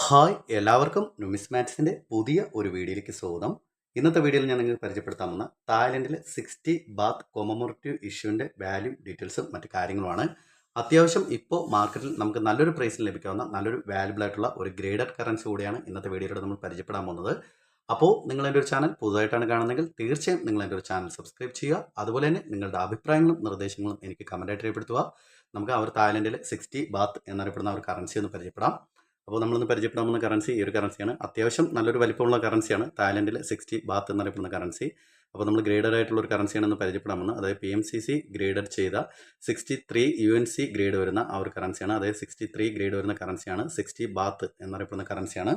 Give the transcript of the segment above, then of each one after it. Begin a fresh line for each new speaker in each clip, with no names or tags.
Hi എല്ലാവർക്കും നുമിസ് മാത്സിന്റെ പുതിയ ഒരു വീഡിയോയിലേക്ക് സ്വാഗതം. ഇന്നത്തെ വീഡിയോയിൽ ഞാൻ നിങ്ങൾക്ക് പരിചയപ്പെടുത്താൻ വന്ന തായ്ലൻഡിലെ സിക്സ്റ്റി ബാത്ത് കൊമമോറേറ്റീവ് ഇഷ്യൂവിന്റെ വാല്യൂ ഡീറ്റെയിൽസും മറ്റു കാര്യങ്ങളുമാണ്. അത്യാവശ്യം ഇപ്പോൾ മാർക്കറ്റിൽ നമുക്ക് നല്ലൊരു പ്രൈസിൽ ലഭിക്കാവുന്ന നല്ലൊരു വാല്യുബിൾ ആയിട്ടുള്ള ഒരു ഗ്രേഡഡ് കറൻസി കൂടിയാണ് ഇന്നത്തെ വീഡിയോയിലൂടെ നമ്മൾ പരിചയപ്പെടാൻ പോകുന്നത്. അപ്പോൾ നിങ്ങൾ എന്റെ ഒരു ചാനൽ പുതുതായിട്ടാണ് കാണുന്നതെങ്കിൽ തീർച്ചയായും നിങ്ങൾ എന്റെ ഒരു ചാനൽ സബ്സ്ക്രൈബ് ചെയ്യുക. അതുപോലെ തന്നെ നിങ്ങളുടെ അഭിപ്രായങ്ങളും നിർദ്ദേശങ്ങളും എനിക്ക് കമന്റായിട്ട് രേഖപ്പെടുത്തുക. നമുക്ക് അവർ തായ്ലൻഡിലെ സിക്സ്റ്റി ബാത്ത് എന്നറിയപ്പെടുന്ന ഒരു കറൻസി ഒന്ന് പരിചയപ്പെടാം. അപ്പോൾ നമ്മളിന്ന് പരിചയപ്പെടാൻ പോകുന്ന കറൻസി ഈ ഒരു കറൻസിയാണ് അത്യാവശ്യം നല്ലൊരു വലിപ്പമുള്ള കറൻസിയാണ് തായ്ലൻഡിൽ സിക്സ്റ്റി ബാത്ത് എന്നറിയപ്പെടുന്ന കറൻസി അപ്പോൾ നമ്മൾ ഗ്രേഡർ ആയിട്ടുള്ള ഒരു കറൻസിയാണെന്ന് പരിചയപ്പെടാമെന്ന്. അതായത് P M C C graded ചെയ്ത sixty three U N C grade വരുന്ന ആ ഒരു കറൻസിയാണ് അതായത് സിക്സ്റ്റി ത്രീ ഗ്രേഡ് വരുന്ന കറൻസിയാണ് സിക്സ്റ്റി ബാത്ത് എന്നറിയപ്പെടുന്ന കറൻസിയാണ്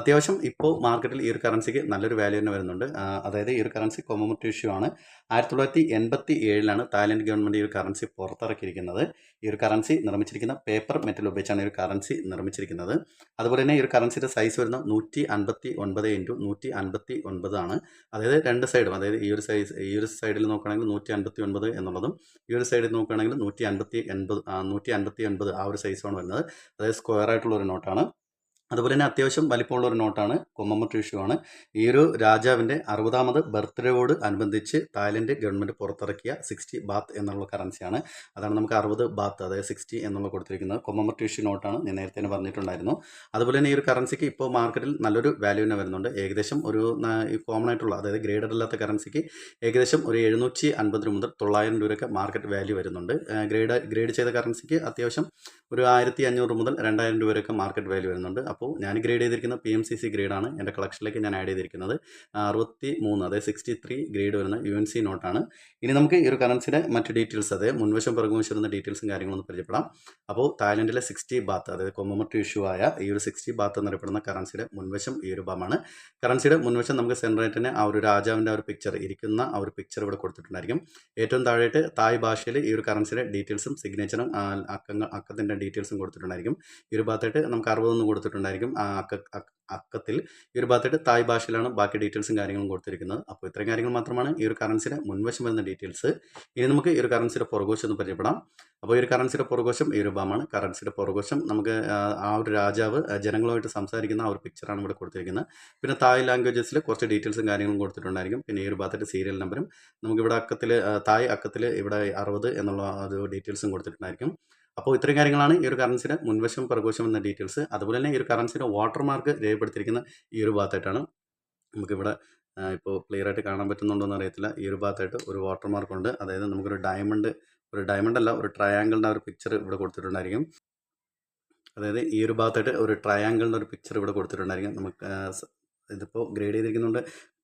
അത്യാവശ്യം ഇപ്പോൾ മാർക്കറ്റിൽ ഈ ഒരു കറൻസിക്ക് നല്ലൊരു വാല്യൂ തന്നെ വരുന്നുണ്ട്. അതായത് ഈ ഒരു കറൻസി കൊമമോറ്റീവ് ഇഷ്യൂ ആണ്. ആയിരത്തി തൊള്ളായിരത്തി എൺപത്തി ഏഴിലാണ് തായ്ലൻഡ് ഗവൺമെന്റ് ഈ ഒരു കറൻസി പുറത്തിറക്കിയിരിക്കുന്നത്. ഈ ഒരു കറൻസി നിർമ്മിച്ചിരിക്കുന്ന പേപ്പർ മെറ്റൽ ഉപയോഗിച്ചാണ് ഈ ഒരു കറൻസി നിർമ്മിച്ചിരിക്കുന്നത്. അതുപോലെ തന്നെ ഈ ഒരു കറൻസിയുടെ സൈസ് വരുന്ന നൂറ്റി അൻപത്തി ഒൻപത് ഇന്റു നൂറ്റി അൻപത്തി ഒൻപതാണ് അതായത് രണ്ട് സൈഡും അതായത് ഈ ഒരു സൈസ് ഈ ഒരു സൈഡിൽ നോക്കുകയാണെങ്കിൽ നൂറ്റി അൻപത്തി ഒൻപത് എന്നുള്ളതും ഈ ഒരു സൈഡിൽ നോക്കുകയാണെങ്കിൽ നൂറ്റി അൻപത്തി എൺപത് നൂറ്റി അൻപത്തി ഒൻപത് ആ ഒരു സൈസാണ് വരുന്നത്. അതായത് സ്ക്വയർ ആയിട്ടുള്ള ഒരു നോട്ടാണ് അതുപോലെ തന്നെ അത്യാവശ്യം വലിപ്പമുള്ള ഒരു നോട്ടാണ് കൊമ്മമ്മ ഇഷ്യൂ ആണ്. ഈ ഒരു രാജാവിന്റെ അറുപതാമത് ബർത്ത്ഡേയോട് അനുബന്ധിച്ച് തായ്ലൻഡ് ഗവൺമെന്റ് പുറത്തിറക്കിയ സിക്സ്റ്റി ബാത്ത് എന്നുള്ള കറൻസിയാണ് അതാണ് നമുക്ക് അറുപത് ബാത്ത് അതായത് സിക്സ്റ്റി എന്നുള്ള കൊടുത്തിരിക്കുന്നത്. കൊമ്മമ്മ ഇഷ്യൂ നോട്ടാണ് ഞാൻ നേരത്തെ തന്നെ പറഞ്ഞിട്ടുണ്ടായിരുന്നു. അതുപോലെ തന്നെ ഈ ഒരു കറൻസിക്ക് ഇപ്പോൾ മാർക്കറ്റിൽ നല്ലൊരു വാല്യൂ തന്നെ വരുന്നുണ്ട്. ഏകദേശം ഒരു കോമൺ ആയിട്ടുള്ള അതായത് ഗ്രേഡഡ് അല്ലാത്ത കറൻസിക്ക് ഏകദേശം ഒരു എഴുന്നൂറ്റി അൻപത് രൂപ മുതൽ തൊള്ളായിരം രൂപയൊക്കെ മാർക്കറ്റ് വാല്യൂ വരുന്നുണ്ട്. ഗ്രേഡ് ഗ്രേഡ് ചെയ്ത കറൻസിക്ക് അത്യാവശ്യം ഒരു ആയിരത്തി അഞ്ഞൂറ് മുതൽ രണ്ടായിരം രൂപ വരെയൊക്കെ മാർക്കറ്റ് വാല്യൂ വരുന്നുണ്ട്. അപ്പോൾ ഞാൻ ഗ്രേഡ് ചെയ്തിരിക്കുന്ന പി എം സി സി ഗ്രേഡാണ് എന്റെ കളക്ഷനിലേക്ക് ഞാൻ ആഡ് ചെയ്തിരിക്കുന്നത്. അറുപത്തി മൂന്ന് അതായത് സിക്സ്റ്റി ത്രീ ഗ്രേഡ് വരുന്ന യു എൻ സി നോട്ടാണ് ഇനി നമുക്ക് ഈ ഒരു കറൻസിയുടെ മറ്റ് ഡീറ്റെയിൽസ് അതായത് മുൻവശം പുറകുവശം വരുന്ന ഡീറ്റെയിൽസും കാര്യങ്ങളൊന്നും പരിചയപ്പെടാം. അപ്പോൾ തായ്ലൻഡിലെ സിക്സ്റ്റി ബാത്ത് അതായത് കൊമ്മമറ്റ് ഇഷ്യൂ ആയ ഈ ഒരു സിക്സ്റ്റി ബാത്ത് എന്നറിയപ്പെടുന്ന കറൻസിയുടെ മുൻവശം ഈ ഒരു ഭാഗമാണ് കറൻസിയുടെ മുൻവശം നമുക്ക് സെൻട്രേറ്റിന് ആ ഒരു രാജാവിന്റെ ആ ഒരു പിക്ചർ ഇരിക്കുന്ന ആ ഒരു പിക്ചർ ഇവിടെ കൊടുത്തിട്ടുണ്ടായിരിക്കും. ഏറ്റവും താഴെയായിട്ട് തായ് ഭാഷയിൽ ഈ ഒരു കറൻസിയുടെ ഡീറ്റെയിൽസും സിഗ്നേച്ചറും അക്കങ്ങൾ അക്കത്തിന്റെ ഡീറ്റെയിൽസും കൊടുത്തിട്ടുണ്ടായിരിക്കും. ഈ ഒരു ഭാഗത്തായിട്ട് നമുക്ക് അറുപതൊന്ന് കൊടുത്തിട്ടുണ്ടായിരിക്കും. അക്ക- അക്കത്തിൽ. ഈ ഒരു ഭാഗത്തായിട്ട് തായ് ഭാഷയിലാണ് ബാക്കി ഡീറ്റെയിൽസും കാര്യങ്ങളും കൊടുത്തിരിക്കുന്നത്. അപ്പോൾ ഇത്രയും കാര്യങ്ങൾ മാത്രമാണ് ഈ ഒരു കറൻസിയുടെ മുൻവശം വരുന്ന ഡീറ്റെയിൽസ്. ഇനി നമുക്ക് ഈ ഒരു കറൻസിയുടെ പുറകോശം ഒന്ന് പരിചയപ്പെടാം. അപ്പോൾ ഈ ഒരു കറൻസിയുടെ പുറകോശം ഈ ഒരു ഭാഗമാണ്. കറൻസിയുടെ പുറകോശം നമുക്ക് ആ, ഒരു രാജാവ് ജനങ്ങളുമായിട്ട് സംസാരിക്കുന്ന ആ ഒരു പിക്ചറാണ് ഇവിടെ കൊടുത്തിരിക്കുന്നത്. പിന്നെ തായ് ലാംഗ്വേജസിൽ കുറച്ച് ഡീറ്റെയിൽസും കാര്യങ്ങളും കൊടുത്തിട്ടുണ്ടായിരിക്കും. പിന്നെ ഈ ഒരു ഭാഗത്തായിട്ട് സീരിയൽ നമ്പറും നമുക്കിവിടെ അക്കത്തിൽ തായ് അക്കത്തിൽ ഇവിടെ അറുപത് എന്നുള്ള ഒരു ഡീറ്റെയിൽസും കൊടുത്തിട്ടുണ്ടായിരിക്കും. അപ്പോൾ ഇത്രയും കാര്യങ്ങളാണ് ഈ ഒരു കറൻസിയുടെ മുൻവശം പ്രകോശം എന്ന ഡീറ്റെയിൽസ് അതുപോലെ തന്നെ ഈ ഒരു കറൻസിയുടെ വാട്ടർ മാർക്ക് രേഖപ്പെടുത്തിയിരിക്കുന്ന ഈ ഒരു ഭാഗത്തായിട്ടാണ് നമുക്കിവിടെ ഇപ്പോൾ ക്ലിയർ ആയിട്ട് കാണാൻ പറ്റുന്നുണ്ടോ എന്ന് അറിയത്തില്ല. ഈ ഒരു ഭാഗത്തായിട്ട് ഒരു വാട്ടർ മാർക്ക് ഉണ്ട്. അതായത് നമുക്കൊരു ഡയമണ്ട് ഒരു ഡയമണ്ട് അല്ല ഒരു ട്രയാങ്കിളിന്റെ ഒരു പിക്ചർ ഇവിടെ കൊടുത്തിട്ടുണ്ടായിരിക്കും. അതായത് ഈ ഒരു ഭാഗത്തായിട്ട് ഒരു ട്രയാങ്കിളിന്റെ ഒരു പിക്ചർ ഇവിടെ കൊടുത്തിട്ടുണ്ടായിരിക്കും. നമുക്ക് ഇതിപ്പോൾ ഗ്രേഡ് ചെയ്തിരിക്കുന്നുണ്ട്.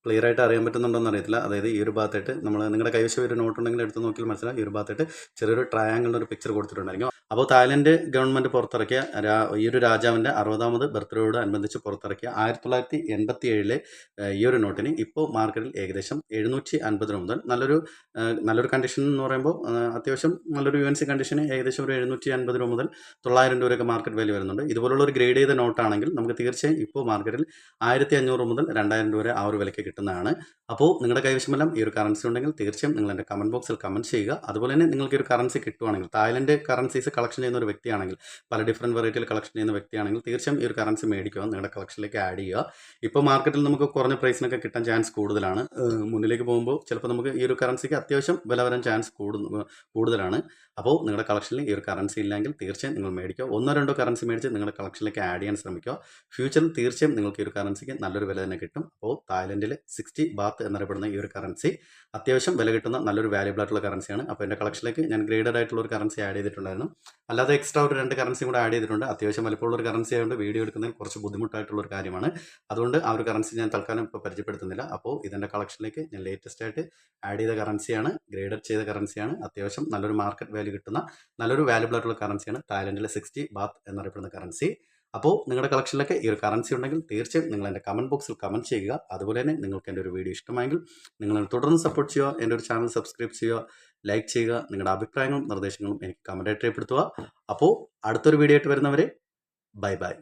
ക്ലിയർ ആയിട്ട് അറിയാൻ പറ്റുന്നുണ്ടോ എന്ന് അറിയത്തില്ല. അതായത് ഈ ഒരു ഭാഗത്തായിട്ട് നമ്മൾ നിങ്ങളുടെ കൈവശം ഒരു നോട്ടുണ്ടെങ്കിൽ എടുത്ത് നോക്കിയാൽ മനസ്സിലാവും. ഈ ഒരു ഭാഗത്തായിട്ട് ചെറിയൊരു ട്രയാങ്കിളിന്റെ ഒരു പിക്ചർ കൊടുത്തിട്ടുണ്ടായിരിക്കും. അപ്പോൾ തായ്ലൻഡ് ഗവൺമെന്റ് പുറത്തിറക്കിയ ഈ ഒരു രാജാവിന്റെ അറുപതാമത് ബർത്ത്ഡേയോട് അനുബന്ധിച്ച് പുറത്തിറക്കിയ ആയിരത്തി തൊള്ളായിരത്തി എൺപത്തി ഏഴിലെ ഈ ഒരു നോട്ടിന് ഇപ്പോൾ മാർക്കറ്റിൽ ഏകദേശം എഴുന്നൂറ്റി അൻപത് രൂപ മുതൽ നല്ലൊരു നല്ലൊരു കണ്ടീഷൻ എന്ന് പറയുമ്പോൾ അത്യാവശ്യം നല്ലൊരു യു എൻ സി കണ്ടീഷന് ഏകദേശം ഒരു എഴുന്നൂറ്റി അൻപത് രൂപ മുതൽ തൊള്ളായിരം രൂപയൊക്കെ മാർക്കറ്റ് വാല്യൂ വരുന്നുണ്ട്. ഇതുപോലുള്ള ഒരു ഗ്രേഡ് ചെയ്ത നോട്ടാണെങ്കിൽ നമുക്ക് തീർച്ചയായും ഇപ്പോൾ മാർക്കറ്റിൽ ആയിരത്തി അഞ്ഞൂറ് മുതൽ രണ്ടായിരം രൂപ വരെ ആ ഒരു വിലയ്ക്ക് കിട്ടുന്നതാണ്. അപ്പോൾ നിങ്ങളുടെ കൈവശമെല്ലാം ഈ ഒരു കറൻസി ഉണ്ടെങ്കിൽ തീർച്ചയായും നിങ്ങൾ എന്റെ കമന്റ് ബോക്സിൽ കമന്റ് ചെയ്യുക. അതുപോലെ തന്നെ നിങ്ങൾക്ക് ഒരു കറൻസി കിട്ടുവാണെങ്കിൽ തായ്ലൻഡ് കറൻസീസ് കളക്ഷൻ ചെയ്യുന്ന ഒരു വ്യക്തിയാണെങ്കിൽ പല ഡിഫറെന്റ് വെറൈറ്റിയിൽ കളക്ഷൻ ചെയ്യുന്ന വ്യക്തിയാണെങ്കിൽ തീർച്ചയായും ഈ ഒരു കറൻസി മേടിക്കുക നിങ്ങളുടെ കളക്ഷനിലേക്ക് ആഡ് ചെയ്യുക. ഇപ്പോൾ മാർക്കറ്റിൽ നമുക്ക് കുറഞ്ഞ പ്രൈസിനൊക്കെ കിട്ടാൻ ചാൻസ് കൂടുതലാണ്. മുന്നിലേക്ക് പോകുമ്പോൾ ചിലപ്പോൾ നമുക്ക് ഈ ഒരു കറൻസിക്ക് അത്യാവശ്യം വില വരാൻ ചാൻസ് കൂടു കൂടുതലാണ്. അപ്പോൾ നിങ്ങളുടെ കളക്ഷനിൽ ഈ ഒരു കറൻസി ഇല്ലെങ്കിൽ തീർച്ചയായും നിങ്ങൾ മേടിക്കുക. ഒന്നോ രണ്ടോ കറൻസി മേടിച്ച് നിങ്ങളുടെ കളക്ഷനിലേക്ക് ആഡ് ചെയ്യാൻ ശ്രമിക്കുക. ഫ്യൂച്ചറിൽ തീർച്ചയായും നിങ്ങൾക്ക് ഈ ഒരു കറൻസിക്ക് നല്ലൊരു വില തന്നെ കിട്ടും. അപ്പോൾ തായ്ലൻഡിൽ സിക്സ്റ്റി ബാത്ത് എന്നറിയപ്പെടുന്ന ഈ ഒരു കറൻസി അത്യാവശ്യം വില കിട്ടുന്ന നല്ലൊരു വാല്യബിൾ ആയിട്ടുള്ള കറൻസിയാണ് അപ്പോൾ എന്റെ കളക്ഷനിലേക്ക് ഞാൻ ഗ്രേഡഡ് ആയിട്ടുള്ള ഒരു കറൻസി ആഡ് ചെയ്തിട്ടുണ്ടായിരുന്നു. അല്ലാതെ എക്സ്ട്രാ ഒരു രണ്ട് കറൻസിയും കൂടെ ആഡ് ചെയ്തിട്ടുണ്ട്. അത്യാവശ്യം വലിപ്പമുള്ള ഒരു കറൻസി ആയതുകൊണ്ട് വീഡിയോ എടുക്കുന്നതിൽ കുറച്ച് ബുദ്ധിമുട്ടായിട്ടുള്ള ഒരു കാര്യമാണ്. അതുകൊണ്ട് ആ ഒരു കറൻസി ഞാൻ തൽക്കാലം ഇപ്പോൾ പരിചയപ്പെടുത്തുന്നില്ല. അപ്പോൾ ഇതിന്റെ കളക്ഷനിലേക്ക് ഞാൻ ലേറ്റസ്റ്റ് ആയിട്ട് ആഡ് ചെയ്ത കറൻസിയാണ് ഗ്രേഡഡ് ചെയ്ത കറൻസിയാണ് അത്യാവശ്യം നല്ലൊരു മാർക്കറ്റ് വാല്യൂ കിട്ടുന്ന നല്ലൊരു വാല്യബിൾ ആയിട്ടുള്ള കറൻസിയാണ് തായ്ലൻഡിലെ സിക്സ്റ്റി ബാത്ത് എന്നറിയപ്പെടുന്ന കറൻസി അപ്പോൾ നിങ്ങളുടെ കളക്ഷനിലൊക്കെ ഈ ഒരു കറൻസി ഉണ്ടെങ്കിൽ തീർച്ചയായും നിങ്ങൾ എന്റെ കമന്റ് ബോക്സിൽ കമന്റ് ചെയ്യുക. അതുപോലെ തന്നെ നിങ്ങൾക്ക് എന്റെ ഒരു വീഡിയോ ഇഷ്ടമായെങ്കിൽ നിങ്ങൾ തുടർന്ന് സപ്പോർട്ട് ചെയ്യുക എന്റെ ഒരു ചാനൽ സബ്സ്ക്രൈബ് ചെയ്യുക ലൈക്ക് ചെയ്യുക നിങ്ങളുടെ അഭിപ്രായങ്ങളും നിർദ്ദേശങ്ങളും എനിക്ക് കമന്റായിട്ട് രേഖപ്പെടുത്തുക. അപ്പോൾ അടുത്തൊരു വീഡിയോ ആയിട്ട് വരുന്നവരെ ബൈ ബൈ